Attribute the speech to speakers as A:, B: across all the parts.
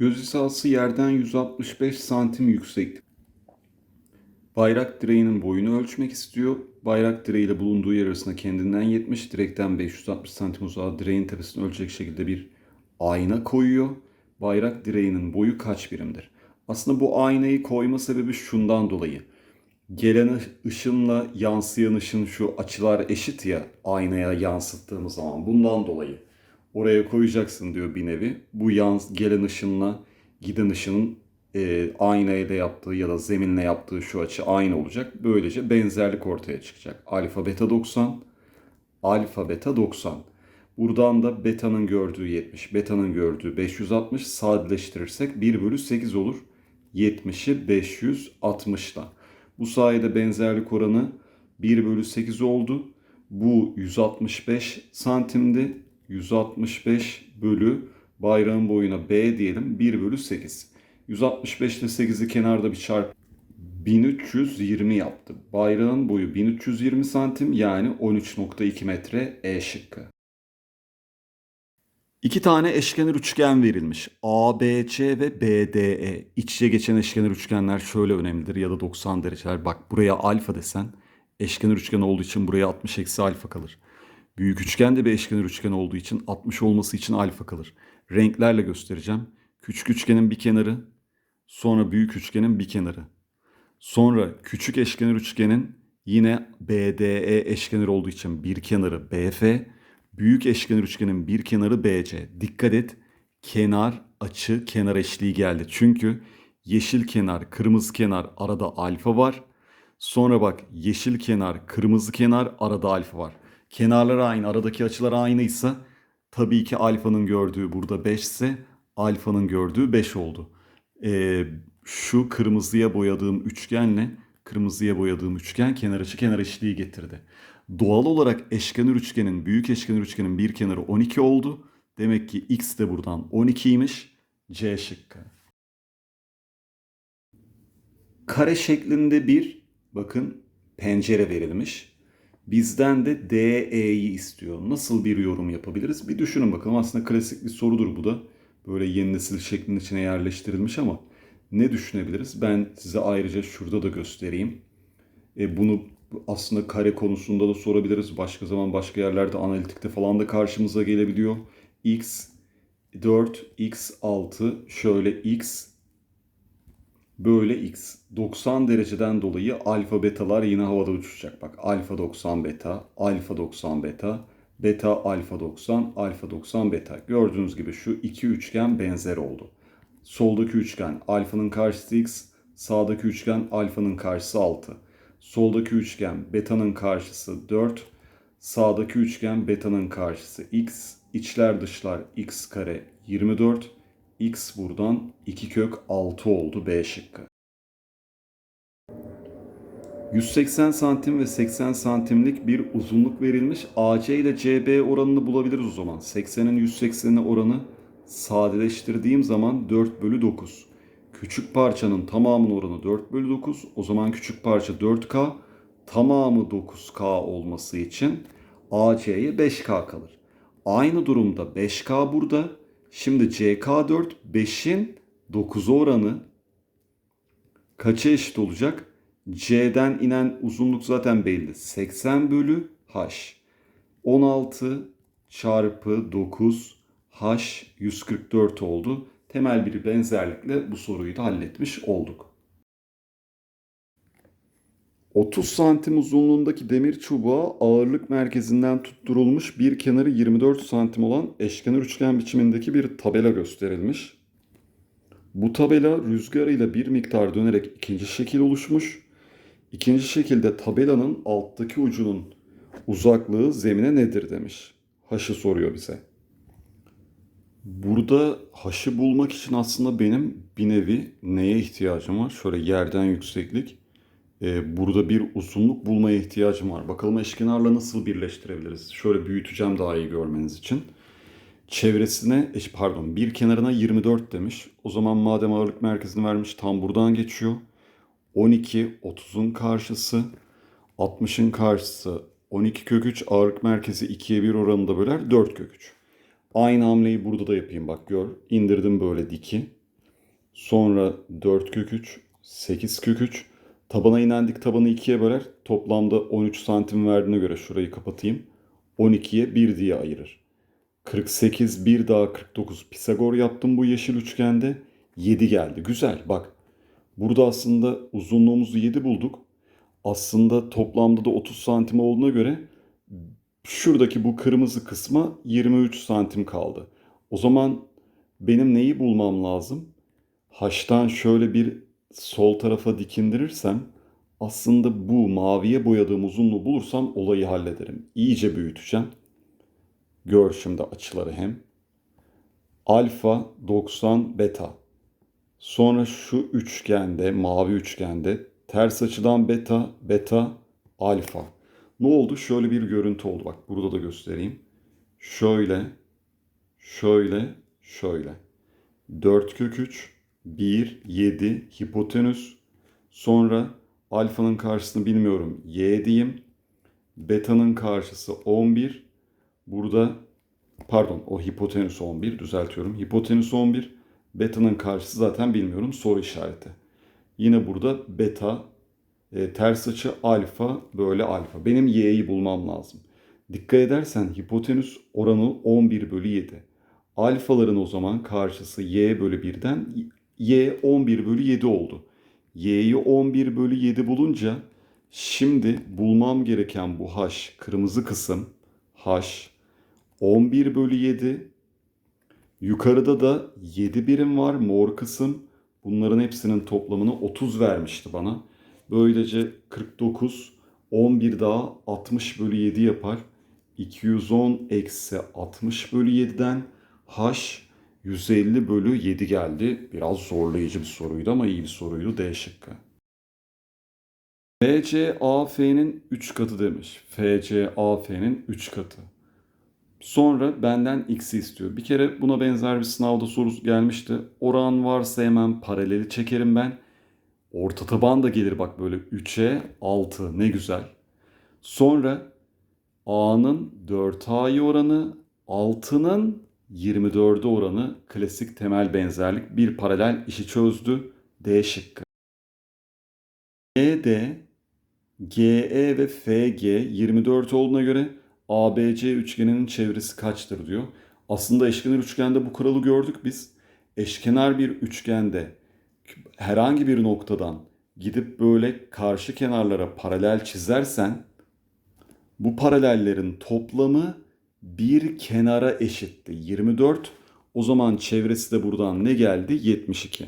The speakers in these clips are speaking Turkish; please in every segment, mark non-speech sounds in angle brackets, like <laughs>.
A: Göz hizası yerden 165 santim yükseklik. Bayrak direğinin boyunu ölçmek istiyor. Bayrak direğiyle bulunduğu yer arasında kendinden 70, direkten 560 santim uzağa direğin tepesini ölçecek şekilde bir ayna koyuyor. Bayrak direğinin boyu kaç birimdir? Aslında bu aynayı koyma sebebi şundan dolayı. Gelen ışınla yansıyan ışın şu açılar eşit ya aynaya yansıttığımız zaman bundan dolayı. Oraya koyacaksın diyor bir nevi. Bu yans gelen ışınla giden ışının e, aynayla yaptığı ya da zeminle yaptığı şu açı aynı olacak. Böylece benzerlik ortaya çıkacak. Alfa beta 90, alfa beta 90. Buradan da beta'nın gördüğü 70, beta'nın gördüğü 560 sadeleştirirsek 1 bölü 8 olur. 70'i 560'la. Bu sayede benzerlik oranı 1 bölü 8 oldu. Bu 165 santimdi. 165 bölü bayrağın boyuna B diyelim 1 bölü 8. 165 ile 8'i kenarda bir çarp 1320 yaptı. Bayrağın boyu 1320 santim yani 13.2 metre E şıkkı. İki tane eşkenar üçgen verilmiş. ABC ve BDE. İç içe geçen eşkenar üçgenler şöyle önemlidir ya da 90 dereceler. Bak buraya alfa desen eşkenar üçgen olduğu için buraya 60 eksi alfa kalır. Büyük üçgen de bir eşkenar üçgen olduğu için 60 olması için alfa kalır. Renklerle göstereceğim. Küçük üçgenin bir kenarı, sonra büyük üçgenin bir kenarı. Sonra küçük eşkenar üçgenin yine BDE eşkenar olduğu için bir kenarı BF, büyük eşkenar üçgenin bir kenarı BC. Dikkat et kenar açı kenar eşliği geldi. Çünkü yeşil kenar kırmızı kenar arada alfa var. Sonra bak yeşil kenar kırmızı kenar arada alfa var. Kenarlar aynı aradaki açılar aynıysa tabii ki alfanın gördüğü burada 5 ise alfanın gördüğü 5 oldu. Ee, şu kırmızıya boyadığım üçgenle kırmızıya boyadığım üçgen kenar açı kenar eşliği getirdi. Doğal olarak eşkenar üçgenin, büyük eşkenar üçgenin bir kenarı 12 oldu. Demek ki x de buradan 12'ymiş. C şıkkı. Kare şeklinde bir bakın pencere verilmiş. Bizden de DE'yi istiyor. Nasıl bir yorum yapabiliriz? Bir düşünün bakalım. Aslında klasik bir sorudur bu da. Böyle yeni nesil şeklin içine yerleştirilmiş ama ne düşünebiliriz? Ben size ayrıca şurada da göstereyim. E, bunu aslında kare konusunda da sorabiliriz. Başka zaman başka yerlerde analitikte falan da karşımıza gelebiliyor. x 4, x 6, şöyle x böyle x. 90 dereceden dolayı alfa betalar yine havada uçuşacak. Bak alfa 90 beta, alfa 90 beta, beta alfa 90, alfa 90 beta. Gördüğünüz gibi şu iki üçgen benzer oldu. Soldaki üçgen alfanın karşısı x, sağdaki üçgen alfanın karşısı 6. Soldaki üçgen beta'nın karşısı 4. Sağdaki üçgen beta'nın karşısı x. İçler dışlar x kare 24. x buradan 2 kök 6 oldu B şıkkı. 180 santim ve 80 santimlik bir uzunluk verilmiş. AC ile CB oranını bulabiliriz o zaman. 80'in 180'ine oranı sadeleştirdiğim zaman 4 bölü 9. Küçük parçanın tamamının oranı 4 bölü 9. O zaman küçük parça 4K. Tamamı 9K olması için AC'ye 5K kalır. Aynı durumda 5K burada. Şimdi CK4 5'in 9'a oranı kaça eşit olacak? C'den inen uzunluk zaten belli. 80 bölü H. 16 çarpı 9 H 144 oldu. Temel bir benzerlikle bu soruyu da halletmiş olduk. 30 santim uzunluğundaki demir çubuğa ağırlık merkezinden tutturulmuş bir kenarı 24 santim olan eşkenar üçgen biçimindeki bir tabela gösterilmiş. Bu tabela rüzgar ile bir miktar dönerek ikinci şekil oluşmuş. İkinci şekilde tabelanın alttaki ucunun uzaklığı zemine nedir demiş. Haşı soruyor bize. Burada haşı bulmak için aslında benim bir nevi neye ihtiyacım var? Şöyle yerden yükseklik. Ee, burada bir uzunluk bulmaya ihtiyacım var. Bakalım eşkenarla nasıl birleştirebiliriz? Şöyle büyüteceğim daha iyi görmeniz için. Çevresine, pardon bir kenarına 24 demiş. O zaman madem ağırlık merkezini vermiş tam buradan geçiyor. 12, 30'un karşısı, 60'ın karşısı 12 kök 3 ağırlık merkezi 2'ye 1 oranında böler 4 kök 3. Aynı hamleyi burada da yapayım bak gör. İndirdim böyle diki. Sonra 4 kök 3, 8 kök 3. Tabana inendik tabanı 2'ye böler. Toplamda 13 santim verdiğine göre şurayı kapatayım. 12'ye 1 diye ayırır. 48 bir daha 49 Pisagor yaptım bu yeşil üçgende. 7 geldi. Güzel bak. Burada aslında uzunluğumuzu 7 bulduk. Aslında toplamda da 30 santim olduğuna göre şuradaki bu kırmızı kısma 23 santim kaldı. O zaman benim neyi bulmam lazım? Haştan şöyle bir sol tarafa dikindirirsem aslında bu maviye boyadığım uzunluğu bulursam olayı hallederim. İyice büyüteceğim. Gör şimdi açıları hem. Alfa 90 beta. Sonra şu üçgende, mavi üçgende ters açıdan beta, beta, alfa. Ne oldu? Şöyle bir görüntü oldu. Bak burada da göstereyim. Şöyle, şöyle, şöyle. 4 kök 3, 1, 7 hipotenüs. Sonra alfanın karşısını bilmiyorum y diyeyim. Beta'nın karşısı 11. Burada pardon o hipotenüs 11 düzeltiyorum. Hipotenüs 11. Beta'nın karşısı zaten bilmiyorum soru işareti. Yine burada beta e, ters açı alfa böyle alfa. Benim y'yi bulmam lazım. Dikkat edersen hipotenüs oranı 11 bölü 7. Alfaların o zaman karşısı y bölü 1'den y 11 bölü 7 oldu. y'yi 11 bölü 7 bulunca şimdi bulmam gereken bu h kırmızı kısım h 11 bölü 7 yukarıda da 7 birim var mor kısım bunların hepsinin toplamını 30 vermişti bana. Böylece 49 11 daha 60 bölü 7 yapar. 210 eksi 60 bölü 7'den h 150 bölü 7 geldi. Biraz zorlayıcı bir soruydu ama iyi bir soruydu. D şıkkı. FC AF'nin 3 katı demiş. FC AF'nin 3 katı. Sonra benden x'i istiyor. Bir kere buna benzer bir sınavda soru gelmişti. Oran varsa hemen paraleli çekerim ben. Orta taban da gelir bak böyle 3'e 6 ne güzel. Sonra A'nın 4A'yı oranı 6'nın 24'e oranı klasik temel benzerlik bir paralel işi çözdü. D şıkkı. ED, GE ve FG 24 olduğuna göre ABC üçgeninin çevresi kaçtır diyor. Aslında eşkenar üçgende bu kuralı gördük biz. Eşkenar bir üçgende herhangi bir noktadan gidip böyle karşı kenarlara paralel çizersen bu paralellerin toplamı bir kenara eşitti. 24 o zaman çevresi de buradan ne geldi? 72.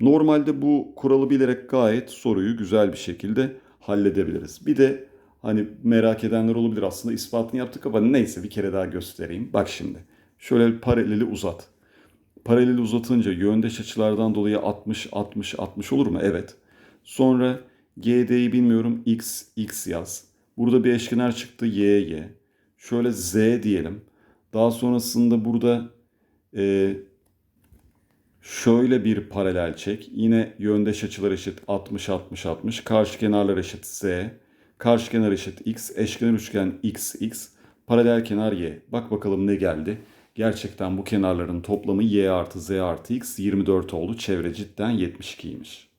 A: Normalde bu kuralı bilerek gayet soruyu güzel bir şekilde halledebiliriz. Bir de hani merak edenler olabilir aslında ispatını yaptık ama neyse bir kere daha göstereyim. Bak şimdi şöyle paraleli uzat. Paraleli uzatınca yöndeş açılardan dolayı 60 60 60 olur mu? Evet. Sonra GD'yi bilmiyorum x x yaz. Burada bir eşkenar çıktı y y. Şöyle z diyelim. Daha sonrasında burada e, şöyle bir paralel çek. Yine yöndeş açılar eşit 60 60 60. Karşı kenarlar eşit z. Karşı kenar eşit x. Eşkenar üçgen x x. Paralel kenar y. Bak bakalım ne geldi. Gerçekten bu kenarların toplamı y artı z artı x 24 oldu. Çevre cidden 72'ymiş.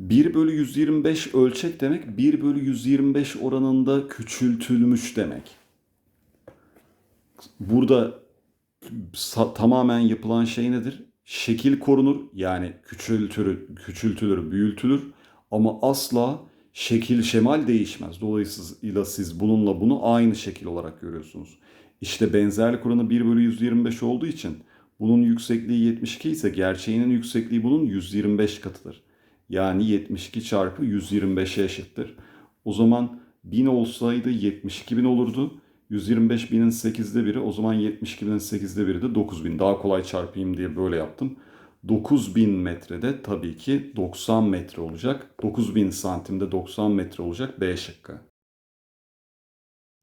A: 1 bölü 125 ölçek demek 1 bölü 125 oranında küçültülmüş demek. Burada tamamen yapılan şey nedir? Şekil korunur yani küçültülür, küçültülür, büyütülür ama asla şekil şemal değişmez. Dolayısıyla siz bununla bunu aynı şekil olarak görüyorsunuz. İşte benzerlik oranı 1 bölü 125 olduğu için bunun yüksekliği 72 ise gerçeğinin yüksekliği bunun 125 katıdır. Yani 72 çarpı 125'e eşittir. O zaman 1000 olsaydı 72 bin olurdu. 125 binin 8'de biri o zaman 72 binin 8'de biri de 9000. Daha kolay çarpayım diye böyle yaptım. 9000 metrede tabii ki 90 metre olacak. 9000 santimde 90 metre olacak B şıkkı.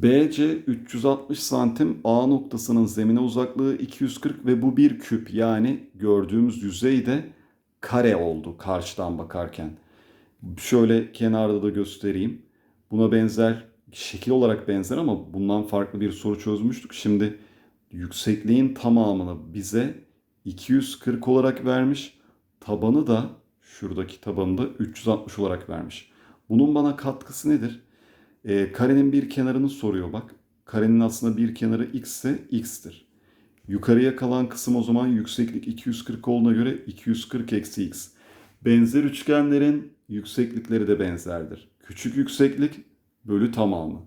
A: BC 360 santim A noktasının zemine uzaklığı 240 ve bu bir küp yani gördüğümüz yüzey de kare oldu karşıdan bakarken. Şöyle kenarda da göstereyim. Buna benzer şekil olarak benzer ama bundan farklı bir soru çözmüştük. Şimdi yüksekliğin tamamını bize 240 olarak vermiş. Tabanı da şuradaki tabanı da 360 olarak vermiş. Bunun bana katkısı nedir? Ee, karenin bir kenarını soruyor bak. Karenin aslında bir kenarı x ise x'tir. Yukarıya kalan kısım o zaman yükseklik 240 olduğuna göre 240 eksi x. Benzer üçgenlerin yükseklikleri de benzerdir. Küçük yükseklik bölü tamamı.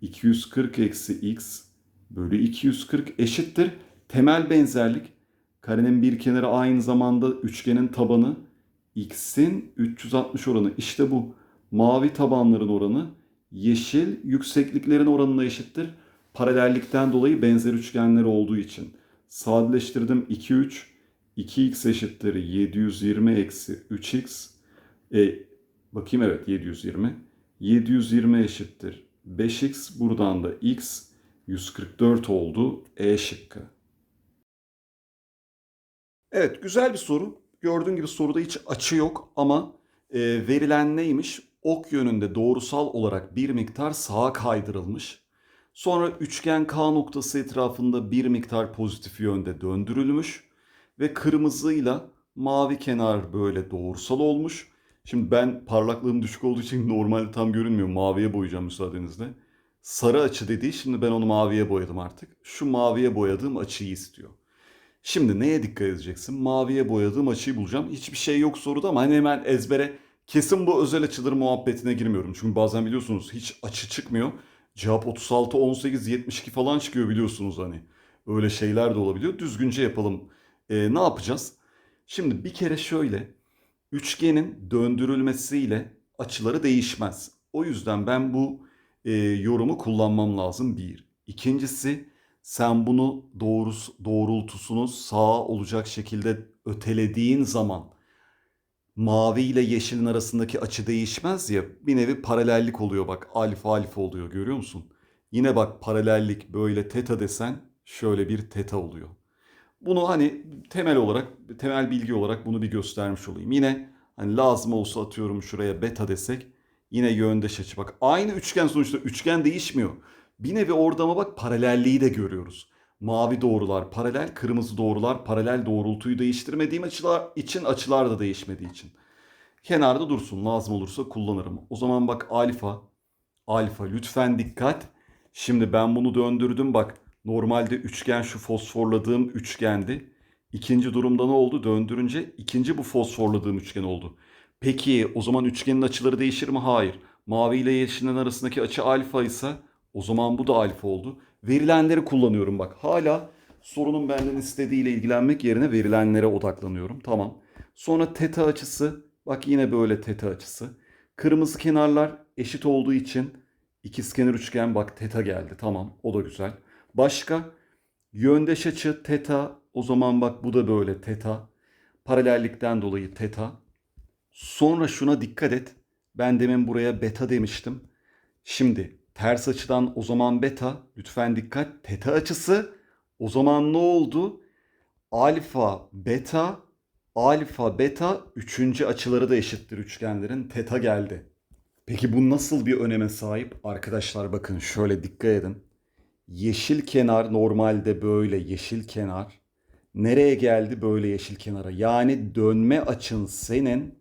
A: 240 eksi x bölü 240 eşittir. Temel benzerlik karenin bir kenarı aynı zamanda üçgenin tabanı x'in 360 oranı. İşte bu mavi tabanların oranı yeşil yüksekliklerin oranına eşittir. Paralellikten dolayı benzer üçgenler olduğu için. Sadeleştirdim 2 3 2x eşittir 720 eksi 3x. E, bakayım evet 720. 720 eşittir 5x. Buradan da x 144 oldu. E şıkkı. Evet güzel bir soru. Gördüğün gibi soruda hiç açı yok ama e, verilen neymiş? Ok yönünde doğrusal olarak bir miktar sağa kaydırılmış. Sonra üçgen K noktası etrafında bir miktar pozitif yönde döndürülmüş ve kırmızıyla mavi kenar böyle doğrusal olmuş. Şimdi ben parlaklığım düşük olduğu için <laughs> normalde tam görünmüyor. Maviye boyayacağım müsaadenizle. Sarı açı dediği şimdi ben onu maviye boyadım artık. Şu maviye boyadığım açıyı istiyor. Şimdi neye dikkat edeceksin? Maviye boyadığım açıyı bulacağım. Hiçbir şey yok soruda ama hani hemen ezbere kesin bu özel açıdır muhabbetine girmiyorum. Çünkü bazen biliyorsunuz hiç açı çıkmıyor. Cevap 36, 18, 72 falan çıkıyor biliyorsunuz hani. Öyle şeyler de olabiliyor. Düzgünce yapalım. Ee, ne yapacağız? Şimdi bir kere şöyle. Üçgenin döndürülmesiyle açıları değişmez. O yüzden ben bu e, yorumu kullanmam lazım bir. İkincisi sen bunu doğrus, doğrultusunu sağa olacak şekilde ötelediğin zaman mavi ile yeşilin arasındaki açı değişmez ya bir nevi paralellik oluyor bak alfa alfa oluyor görüyor musun? Yine bak paralellik böyle teta desen şöyle bir teta oluyor. Bunu hani temel olarak temel bilgi olarak bunu bir göstermiş olayım. Yine hani lazım olsa atıyorum şuraya beta desek yine yöndeş açı bak aynı üçgen sonuçta üçgen değişmiyor. Bir nevi orada ama bak paralelliği de görüyoruz. Mavi doğrular paralel, kırmızı doğrular paralel doğrultuyu değiştirmediğim açılar için açılar da değişmediği için. Kenarda dursun lazım olursa kullanırım. O zaman bak alfa, alfa lütfen dikkat. Şimdi ben bunu döndürdüm bak. Normalde üçgen şu fosforladığım üçgendi. İkinci durumda ne oldu? Döndürünce ikinci bu fosforladığım üçgen oldu. Peki o zaman üçgenin açıları değişir mi? Hayır. Mavi ile yeşilin arasındaki açı alfa ise o zaman bu da alfa oldu. Verilenleri kullanıyorum bak. Hala sorunun benden istediğiyle ilgilenmek yerine verilenlere odaklanıyorum. Tamam. Sonra teta açısı. Bak yine böyle teta açısı. Kırmızı kenarlar eşit olduğu için ikizkenar üçgen bak teta geldi. Tamam o da güzel. Başka yöndeş açı teta. O zaman bak bu da böyle teta. Paralellikten dolayı teta. Sonra şuna dikkat et. Ben demin buraya beta demiştim. Şimdi ters açıdan o zaman beta. Lütfen dikkat. Teta açısı. O zaman ne oldu? Alfa, beta, alfa, beta üçüncü açıları da eşittir üçgenlerin. Teta geldi. Peki bu nasıl bir öneme sahip? Arkadaşlar bakın şöyle dikkat edin. Yeşil kenar normalde böyle yeşil kenar. Nereye geldi böyle yeşil kenara? Yani dönme açın senin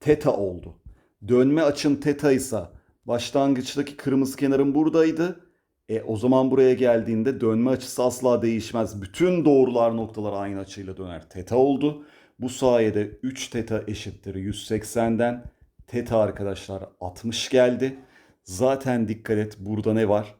A: teta oldu. Dönme açın teta ise başlangıçtaki kırmızı kenarın buradaydı. E o zaman buraya geldiğinde dönme açısı asla değişmez. Bütün doğrular noktalar aynı açıyla döner. Teta oldu. Bu sayede 3 teta eşittir 180'den. Teta arkadaşlar 60 geldi. Zaten dikkat et burada ne var?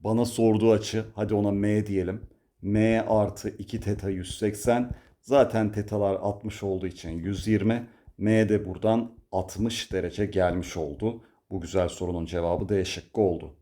A: Bana sorduğu açı hadi ona M diyelim. M artı 2 teta 180. Zaten tetalar 60 olduğu için 120. M de buradan 60 derece gelmiş oldu. Bu güzel sorunun cevabı D oldu.